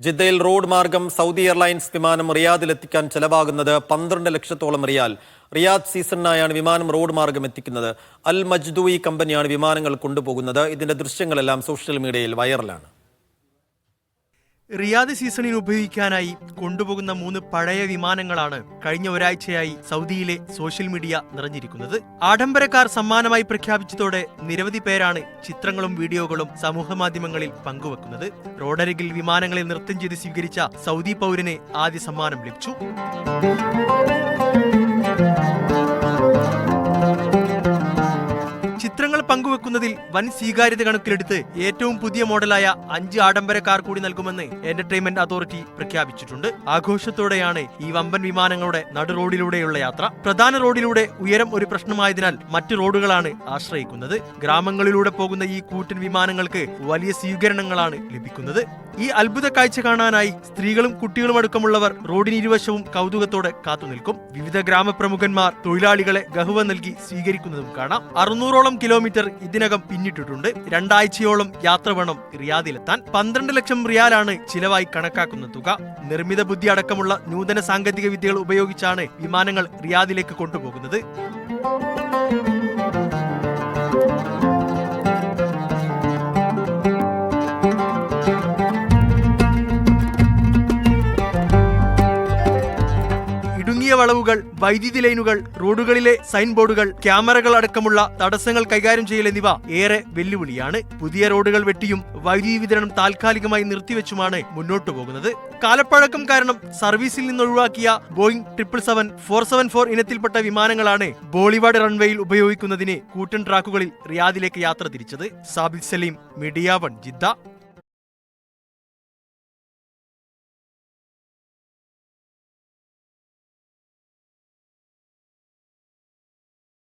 ജിദ്ദയിൽ റോഡ് മാർഗം Saudi airlines വിമാനം റിയാദിലെത്തിക്കാൻ ചെലവാകുന്നത് പന്ത്രണ്ട് ലക്ഷത്തോളം റിയാൽ. റിയാദ് സീസണിനായാണ് വിമാനം റോഡ് മാർഗം എത്തിക്കുന്നത്. അൽ മജ്ദൂയി കമ്പനിയാണ് വിമാനങ്ങൾ കൊണ്ടുപോകുന്നത്. ഇതിന്റെ ദൃശ്യങ്ങളെല്ലാം സോഷ്യൽ മീഡിയയിൽ വൈറലാണ്. റിയാദ് സീസണിൽ ഉപയോഗിക്കാനായി കൊണ്ടുപോകുന്ന മൂന്ന് പഴയ വിമാനങ്ങളാണ് കഴിഞ്ഞ ഒരാഴ്ചയായി സൗദിയിലെ സോഷ്യൽ മീഡിയ നിറഞ്ഞിരിക്കുന്നത്. ആഡംബരക്കാർ സമ്മാനമായി പ്രഖ്യാപിച്ചതോടെ നിരവധി പേരാണ് ചിത്രങ്ങളും വീഡിയോകളും സമൂഹമാധ്യമങ്ങളിൽ പങ്കുവെക്കുന്നത്. റോഡരികിൽ വിമാനങ്ങളിൽ നൃത്തം ചെയ്ത് സ്വീകരിച്ച സൗദി പൗരന് ആദ്യ സമ്മാനം ലഭിച്ചു. പങ്കുവെക്കുന്നതിൽ വൻ സ്വീകാര്യത കണക്കിലെടുത്ത് ഏറ്റവും പുതിയ മോഡലായ അഞ്ച് ആഡംബര കാർ കൂടി നൽകുമെന്ന് എന്റർടൈൻമെന്റ് അതോറിറ്റി പ്രഖ്യാപിച്ചിട്ടുണ്ട്. ആഘോഷത്തോടെയാണ് ഈ വമ്പൻ വിമാനങ്ങളുടെ നടു റോഡിലൂടെയുള്ള യാത്ര. പ്രധാന റോഡിലൂടെ ഉയരം ഒരു പ്രശ്നമായതിനാൽ മറ്റ് റോഡുകളാണ് ആശ്രയിക്കുന്നത്. ഗ്രാമങ്ങളിലൂടെ പോകുന്ന ഈ കൂറ്റൻ വിമാനങ്ങൾക്ക് വലിയ സ്വീകരണങ്ങളാണ് ലഭിക്കുന്നത്. ഈ അത്ഭുത കാഴ്ച കാണാനായി സ്ത്രീകളും കുട്ടികളും അടക്കമുള്ളവർ റോഡിന് ഇരുവശവും കൗതുകത്തോടെ കാത്തുനിൽക്കും വിവിധ ഗ്രാമപ്രമുഖന്മാർ തൊഴിലാളികളെ ഗഹുവ നൽകി സ്വീകരിക്കുന്നതും കാണാം. അറുന്നൂറോളം കിലോമീറ്റർ ഇതിനകം പിന്നിട്ടിട്ടുണ്ട്. രണ്ടാഴ്ചയോളം യാത്ര വേണം റിയാദിലെത്താൻ. പന്ത്രണ്ട് ലക്ഷം റിയാലാണ് ചിലവായി കണക്കാക്കുന്ന തുക. നിർമ്മിത ബുദ്ധി അടക്കമുള്ള നൂതന സാങ്കേതിക വിദ്യകൾ ഉപയോഗിച്ചാണ് വിമാനങ്ങൾ റിയാദിലേക്ക് കൊണ്ടുപോകുന്നത്. ഇടുങ്ങിയ വളവുകൾ വൈദ്യുതി ലൈനുകൾ റോഡുകളിലെ സൈൻ ബോർഡുകൾ ക്യാമറകൾ അടക്കമുള്ള തടസ്സങ്ങൾ കൈകാര്യം ചെയ്യൽ എന്നിവ ഏറെ വെല്ലുവിളിയാണ്. പുതിയ റോഡുകൾ വെട്ടിയും വൈദ്യുതി വിതരണം താൽക്കാലികമായി നിർത്തിവെച്ചുമാണ് മുന്നോട്ടു പോകുന്നത്. കാലപ്പഴക്കം കാരണം സർവീസിൽ നിന്ന് ഒഴിവാക്കിയ Boeing triple seven four seven four ഇനത്തിൽപ്പെട്ട വിമാനങ്ങളാണ് ബോളിവുഡ് റൺവേയിൽ ഉപയോഗിക്കുന്നതിന് കൂട്ടൻ ട്രാക്കുകളിൽ റിയാദിലേക്ക് യാത്ര തിരിച്ചത്. Sabid Saleem media one Jeddah.